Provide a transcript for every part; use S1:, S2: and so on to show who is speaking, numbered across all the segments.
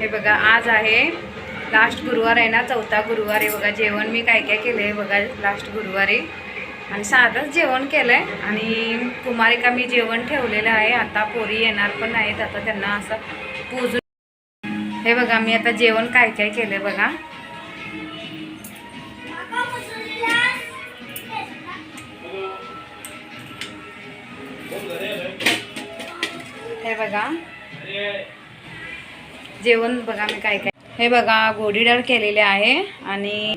S1: हे बघा आज आहे लास्ट गुरुवार आहे ना चौथा गुरुवार आहे बघा. जेवण मी काय काय केलं आहे बघा लास्ट गुरुवारी. आणि साधंच जेवण केलं आहे आणि कुमारिका मी जेवण ठेवलेलं आहे. आता पोरी येणार पण नाहीत. आता त्यांना असं पूजून हे बघा मी आता जेवण काय काय केलं आहे बघा. हे बघा. जेवण बघा मी काय काय. हे बघा गोडी डाळ केलेले आहे आणि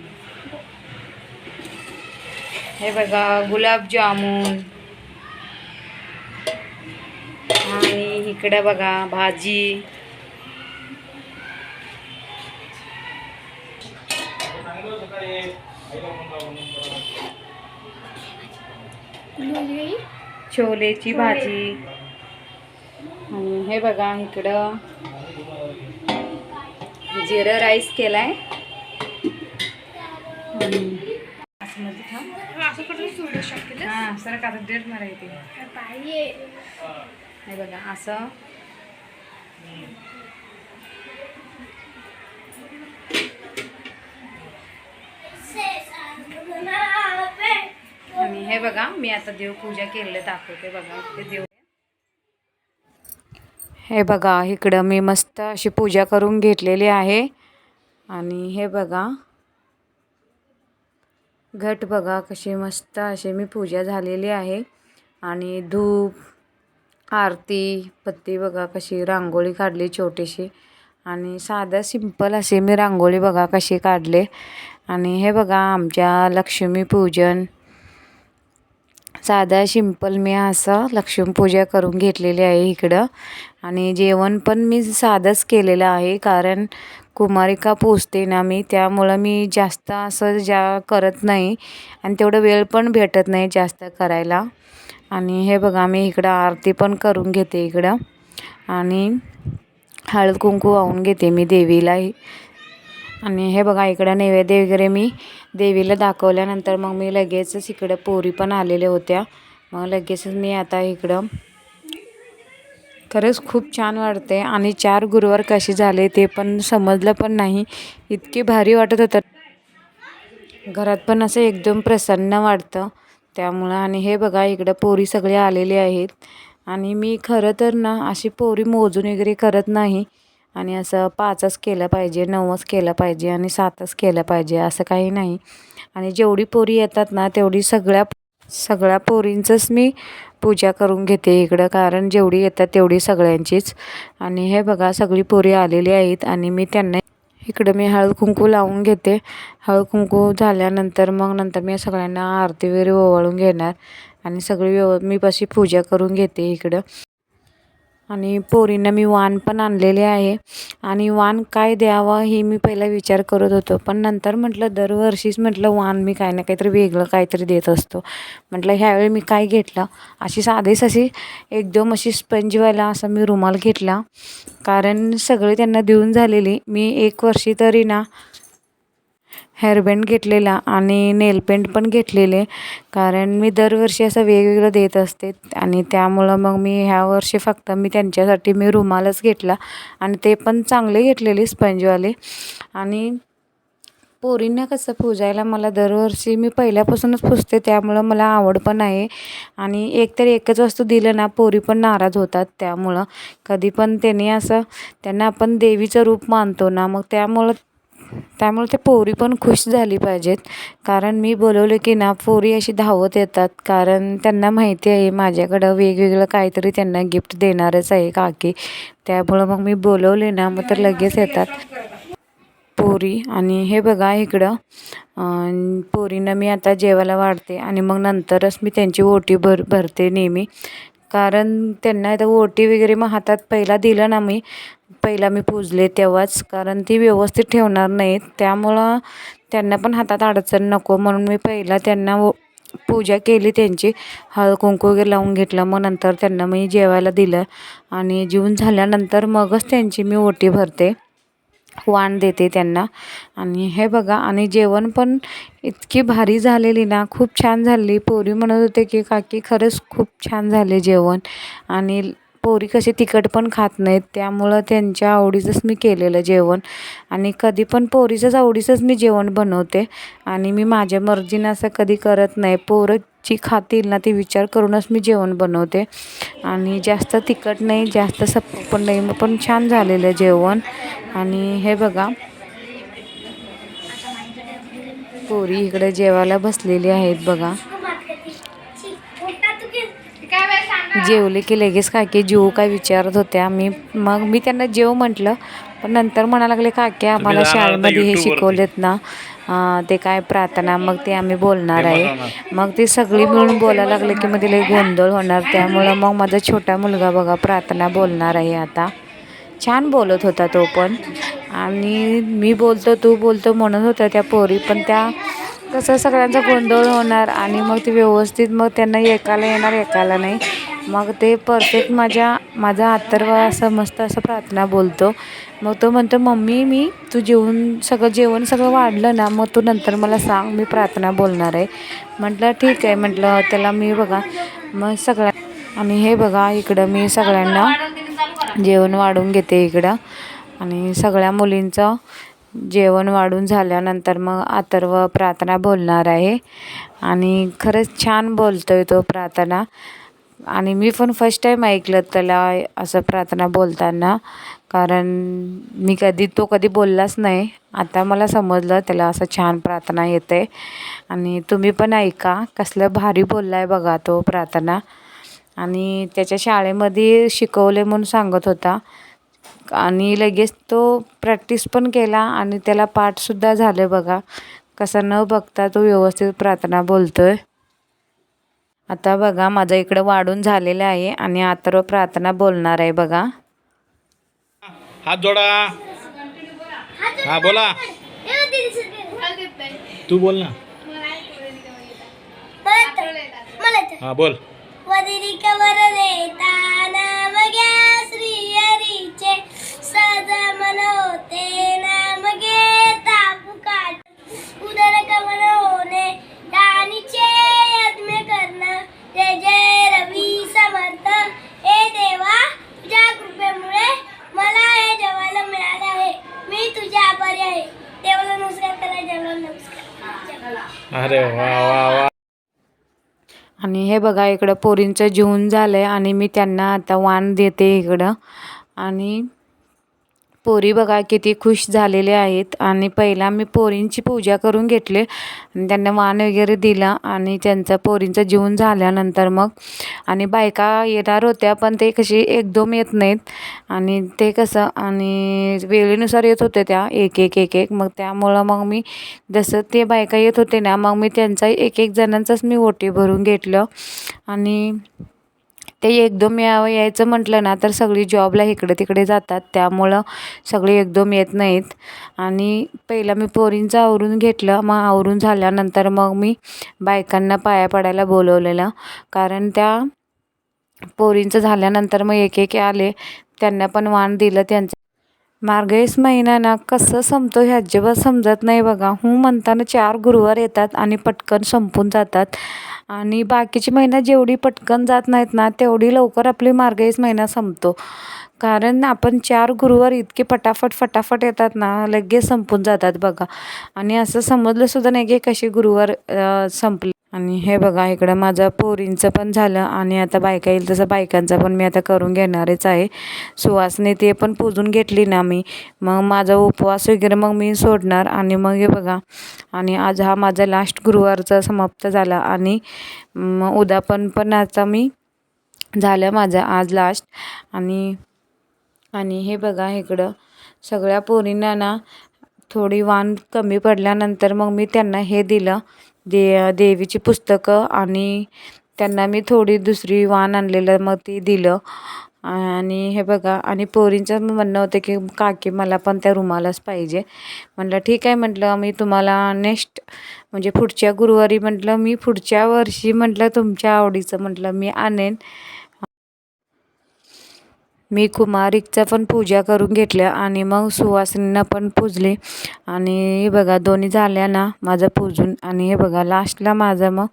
S1: हे बघा गुलाबजामुन आणि इकडं बघा भाजी. छोलेची भाजी. आणि हे बघा इकडं जिरं राईस केलाय. आणि असं मध्ये सर का डेट मारायची हे बघा असं. आणि हे बघा मी आता देवपूजा केलेलं दाखवते बघा ते देव हे बघा इकडं मी मस्त अशी पूजा करून घेतलेली आहे. आणि हे बघा घट बघा कशी मस्त अशी मी पूजा झालेली आहे. आणि धूप आरती पत्ती बघा कशी रांगोळी काढली छोटीशी. आणि साधं सिंपल असे मी रांगोळी बघा कशी काढले. आणि हे बघा आमच्या लक्ष्मीपूजन साधा सिंपल मी असं लक्ष्मीपूजा करून घेतलेली आहे इकडं. आणि जेवण पण मी साधंच केलेलं आहे कारण कुमारिका पोचते ना मी त्यामुळं मी जास्त असं ज्या करत नाही आणि तेवढं वेळ पण भेटत नाही जास्त करायला. आणि हे बघा मी इकडं आरती पण करून घेते इकडं. आणि हळद कुंकू वाहून घेते मी देवीलाही. आणि हे बघा इकडं नैवेद्य वगैरे मी देवीला दाखवल्यानंतर मग मी लगेचच इकडं पोरी पण आलेल्या होत्या. मग लगेचच मी आता इकडं खरंच खूप छान वाटते आणि चार गुरुवार कसे झाले ते पण समजलं पण नाही. इतके भारी वाटत होतं. घरात पण असं एकदम प्रसन्न वाटतं. त्यामुळं आणि हे बघा इकडं पोरी सगळे आलेले आहेत. आणि मी खरं तर ना अशी पोरी मोजून वगैरे करत नाही. आणि असं पाचच केलं पाहिजे नऊच केलं पाहिजे आणि सातच केलं पाहिजे असं काही नाही. आणि जेवढी पोरी येतात ना तेवढी सगळ्या सगळ्या पोरींचंच मी पूजा करून घेते इकडं कारण जेवढी येतात तेवढी सगळ्यांचीच. आणि हे बघा सगळी पोरी आलेली आहेत आणि मी त्यांना इकडं मी हळद कुंकू लावून घेते. हळद कुंकू झाल्यानंतर मग नंतर मी सगळ्यांना आरती वगैरे ओवाळून घेणार. आणि सगळी व्यव मी पशी पूजा करून घेते इकडं. आणि पोरींना मी वाण पण आणलेले आहे. आणि वाण काय द्यावं हे मी पहिला विचार करत होतो. पण नंतर म्हटलं दरवर्षीच म्हटलं वाण मी काय ना काहीतरी वेगळं काहीतरी देत असतो. म्हटलं ह्यावेळी मी काय घेतलं? अशी साधीच अशी एकदम अशी स्पंजवाला असा मी रुमाल घेतला. कारण सगळे त्यांना देऊन झालेली. मी एक वर्षी तरी ना हेअरबँड घेतलेला आणि नेलपेंट पण घेतलेले. कारण मी दरवर्षी असं वेगवेगळं देत असते आणि त्यामुळं मग मी ह्या वर्षी फक्त मी त्यांच्यासाठी मी रुमालच घेतला आणि ते पण चांगले घेतलेले स्पंजवाले. आणि पोरींना कसं पुजायला मला दरवर्षी मी पहिल्यापासूनच पुजते त्यामुळं मला आवड पण आहे. आणि एकतर एकच वस्तू दिलं ना पोरी पण नाराज होतात त्यामुळं. कधी पण त्यांनी असं त्यांना आपण देवीचं रूप मानतो ना मग त्यामुळं त्यामुळे ते पोरी पण खुश झाली पाहिजेत. कारण मी बोलवले की ना पोरी अशी धावत येतात. कारण त्यांना माहिती आहे माझ्याकडं वेगवेगळं काहीतरी त्यांना गिफ्ट देणारच आहे काकी. त्यामुळं मग मी बोलवले ना मग तर लगेच येतात. पोरी आणि हे बघा इकडं. पोरींना मी आता जेवायला वाढते आणि मग नंतरच मी त्यांची ओटी भर भरते नेहमी. कारण त्यांना आता ओटी वगैरे मग हातात पहिला दिलं ना मी. पहिला मी पूजले तेव्हाच कारण ती व्यवस्थित ठेवणार नाहीत. त्यामुळं त्यांना पण हातात अडचण नको. म्हणून मी पहिला त्यांना व पूजा केली त्यांची. हळद कुंकू वगैरे लावून घेतलं. मग नंतर त्यांना मी जेवायला दिलं. आणि जेवून झाल्यानंतर मगच त्यांची मी ओटी भरते. वाण देते त्यांना. आणि हे बघा आणि जेवण पण इतकी भारी झालेली ना खूप छान झाली. पोरी म्हणत होते की काकी खरंच खूप छान झाले जेवण. आणि पोरी कशी तिखट पण खात नाहीत त्यामुळं त्यांच्या आवडीचंच मी केलेलं जेवण. आणि कधी पण पोरीचंच आवडीचंच मी जेवण बनवते. आणि मी माझ्या मर्जीनं असं कधी करत नाही. पोरं जी खातील ना ते विचार करूनच मी जेवण बनवते. आणि जास्त तिखट नाही जास्त सप्प पण नाही मग पण छान झालेलं जेवण. आणि हे बघा. पोरी इकडे जेवायला बसलेली आहेत बघा. जेवले की लगेच काकी जेवू काय विचारत होत्या मी मग मी त्यांना जेव म्हटलं पण नंतर म्हणा लागले काकी आम्हाला शाळेमध्ये हे. शिकवलेत ना. ते काय प्रार्थना मग ते आम्ही बोलणार आहे. मग ते सगळी मिळून बोलायला लागले की मग तिला गोंधळ होणार. त्यामुळं मग माझा छोटा मुलगा बघा प्रार्थना बोलणार आहे आता. छान बोलत होता तो पण. आणि मी बोलतो तू बोलतो म्हणत होत्या त्या पोरी पण त्या कसं सगळ्यांचा गोंधळ होणार आणि मग ते व्यवस्थित मग त्यांना एकाला येणार एकाला नाही. मग ते परफेक्ट माझ्या माझा अथर्व असं मस्त असं प्रार्थना बोलतो. मग तो म्हणतो मम्मी मी तू जेवण सगळं जेवण सगळं वाढलं ना मग तू नंतर मला सांग मी प्रार्थना बोलणार आहे. म्हटलं ठीक आहे. म्हटलं त्याला मी बघा मग सगळ्या आणि हे बघा इकडं मी सगळ्यांना जेवण वाढून घेते इकडं. आणि सगळ्या मुलींचं जेवण वाढून झाल्यानंतर मग अथर्व प्रार्थना बोलणार आहे. आणि खरंच छान बोलतो आहे तो प्रार्थना. आणि मी पण फर्स्ट टाईम ऐकलं त्याला असं प्रार्थना बोलताना. कारण मी कधी तो कधी बोललाच नाही. आता मला समजलं त्याला असं छान प्रार्थना येते. आणि तुम्ही पण ऐका कसलं भारी बोलला आहे बघा तो प्रार्थना. आणि त्याच्या शाळेमध्ये शिकवले म्हणून सांगत होता. आणि लगेच तो प्रॅक्टिस पण केला आणि त्याला पाठसुद्धा झालं बघा. कसं न बघता तो व्यवस्थित प्रार्थना बोलतोय. आता बघा माझं इकडं वाढून झालेलं आहे आणि आता प्रार्थना बोलणार आहे बघा.
S2: हात जोडा. हा बोला. तू बोल ना. हा बोल. अरे वा वा वा
S1: आणि हे बघा इकडं पोरींचं जेवण झालं आहे आणि मी त्यांना आता वाण देते इकडं. आणि पोरी बघा किती खुश झालेले आहेत. आणि पहिला मी पोरींची पूजा करून घेतले. आणि त्यांना वाण वगैरे दिला आणि त्यांचा पोरींचं जेवण झाल्यानंतर मग आणि बायका येणार होत्या पण ते कशी एकदम येत नाहीत. आणि ते कसं आणि वेळेनुसार येत होते त्या एक एक एक एक. मग त्यामुळं मग मी जसं ते बायका येत होते ना मग मी त्यांचा एक एक जणांचाच मी ओटी भरून घेतलं. आणि ते एकदम यावं यायचं म्हटलं ना तर सगळी जॉबला इकडे तिकडे जातात. त्यामुळं सगळे एकदम येत नाहीत. आणि पहिला मी पोरींचं आवरून घेतलं. मग आवरून झाल्यानंतर मग मी बायकांना पाया पडायला बोलवलेलं. कारण त्या पोरींचं झाल्यानंतर मग एक एक आले. त्यांना पण वाण दिलं. त्यांचं मार्गशीर्ष महिना ना कसं संपतो हे अजिबात समजत नाही बघा. हू म्हणताना चार गुरुवार येतात आणि पटकन संपून जातात. आणि बाकीची महिना जेवढी पटकन जात नाहीत ना तेवढी लवकर आपली मार्गशीर्ष महिना संपतो. कारण आपण चार गुरुवार इतके फटाफट फटाफट येतात ना लगेच संपून जातात बघा. आणि असं समजलं सुद्धा नाही की कसे गुरुवार संपले. आणि हे बघा इकडं माझं पोरींचं पण झालं आणि आता बायका येईल तसं बायकांचं पण मी आता करून घेणारच आहे. सुवासने ते पण पूजून घेतली ना मी. मग माझा उपवास वगैरे मग मी सोडणार आणि मग हे बघा आणि आज हा माझा लास्ट गुरुवारचा समाप्त झाला आणि मग उद्या पण पण आता मी झालं माझं आज लास्ट आणि आणि हे बघा इकडं सगळ्या पोरींना ना थोडी वाण कमी पडल्यानंतर मग मी त्यांना हे दिलं. दे देवीची पुस्तकं आणि त्यांना मी थोडी दुसरी वाण आणलेलं मग ती दिलं. आणि हे बघा आणि पोरींचं म्हणणं होतं की काकी मला पण त्या रुमालाच पाहिजे. म्हटलं ठीक आहे म्हटलं मी तुम्हाला नेक्स्ट म्हणजे पुढच्या गुरुवारी म्हटलं मी पुढच्या वर्षी म्हटलं तुमच्या आवडीचं म्हटलं मी आणेन. मी कुमारिकचा पण पूजा करून घेतल्या आणि मग सुवासिनींना पण पूजले. आणि हे बघा दोन्ही झाल्या ना माझं पूजून. आणि हे बघा लास्टला माझं मग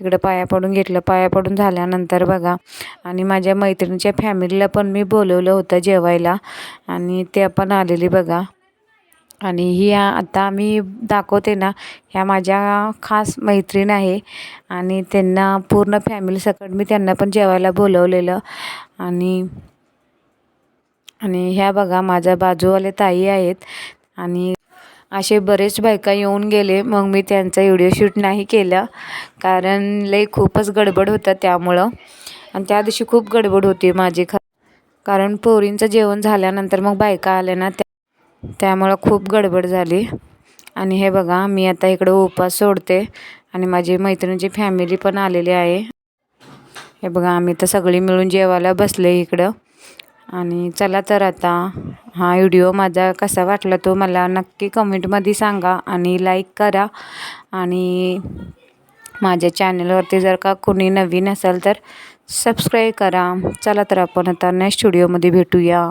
S1: इकडं पाया पडून घेतलं. पाया पडून झाल्यानंतर बघा आणि माझ्या मैत्रिणीच्या फॅमिलीला पण मी बोलवलं होतं जेवायला. आणि ते पण आलेली बघा. आणि ही आता मी दाखवते ना ह्या माझ्या खास मैत्रीण आहे. आणि त्यांना पूर्ण फॅमिलीसकट मी त्यांना पण जेवायला बोलवलेलं. आणि आणि ह्या बघा माझ्या बाजूवाले ताई आहेत. आणि असे बरेच बायका येऊन गेले. मग मी त्यांचा व्हिडिओ शूट नाही केला. कारण लई खूपच गडबड होतं त्यामुळं. आणि त्या दिवशी खूप गडबड होती माझी. ख कारण पोरींचं जेवण झाल्यानंतर मग बायका आल्या ना त्या त्यामुळं खूप गडबड झाली. आणि हे बघा मी आता इकडं उपास सोडते. आणि माझी मैत्रिणीची फॅमिली पण आलेली आहे. हे बघा आम्ही तर सगळी मिळून जेवायला बसले इकडं. आणि चला तर आता हा व्हिडिओ माझा कसा वाटला तो मला नक्की कमेंटमध्ये सांगा आणि लाईक करा. आणि माझ्या चॅनलवरती जर का कोणी नवीन असेल तर सबस्क्राईब करा. चला तर आपण आता नेक्स्ट व्हिडिओमध्ये भेटूया.